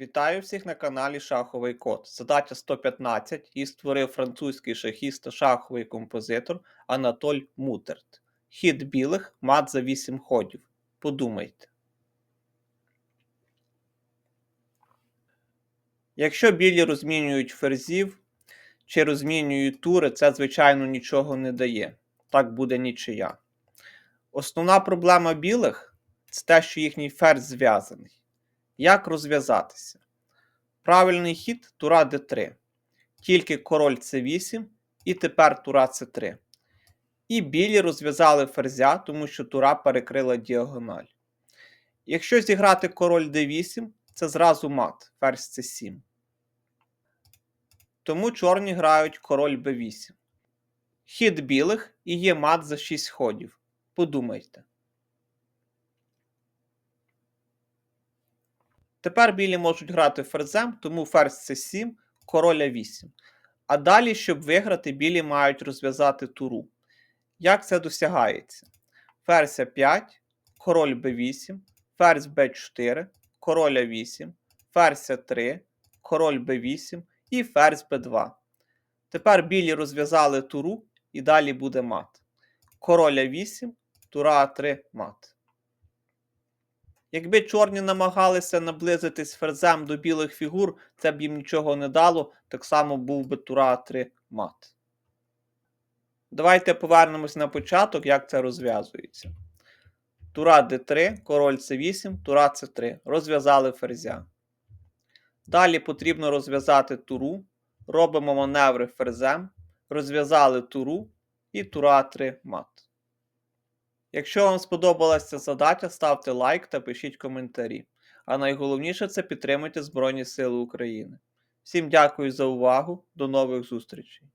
Вітаю всіх на каналі Шаховий Код. Задача 115 її створив французький шахіст та шаховий композитор Анатоль Мутерт. Хід білих мат за 8 ходів. Подумайте. Якщо білі розмінюють ферзів чи розмінюють тури, це, звичайно, нічого не дає. Так буде нічия. Основна проблема білих це те, що їхній ферзь зв'язаний. Як розв'язатися? Правильний хід тура d3. Тільки король c8 і тепер тура c3. І білі розв'язали ферзя, тому що тура перекрила діагональ. Якщо зіграти король d8, це зразу мат, ферзь c7. Тому чорні грають король b8. Хід білих і є мат за 6 ходів. Подумайте. Тепер білі можуть грати ферзем, тому ферзь c7, короля 8. А далі, щоб виграти, білі мають розв'язати туру. Як це досягається? Ферзь 5, король b8, ферзь b4, короля 8, ферзь 3, король b8 і ферзь b2. Тепер білі розв'язали туру і далі буде мат. Короля 8, тура А3 мат. Якби чорні намагалися наблизитись ферзем до білих фігур, це б їм нічого не дало, так само був би тура 3 мат. Давайте повернемось на початок, як це розв'язується. Тура d3, король c8, тура c3. Розв'язали ферзя. Далі потрібно розв'язати туру. Робимо маневри ферзем, розв'язали туру і тура 3 мат. Якщо вам сподобалася задача, ставте лайк та пишіть коментарі. А найголовніше це підтримуйте Збройні Сили України. Всім дякую за увагу, до нових зустрічей!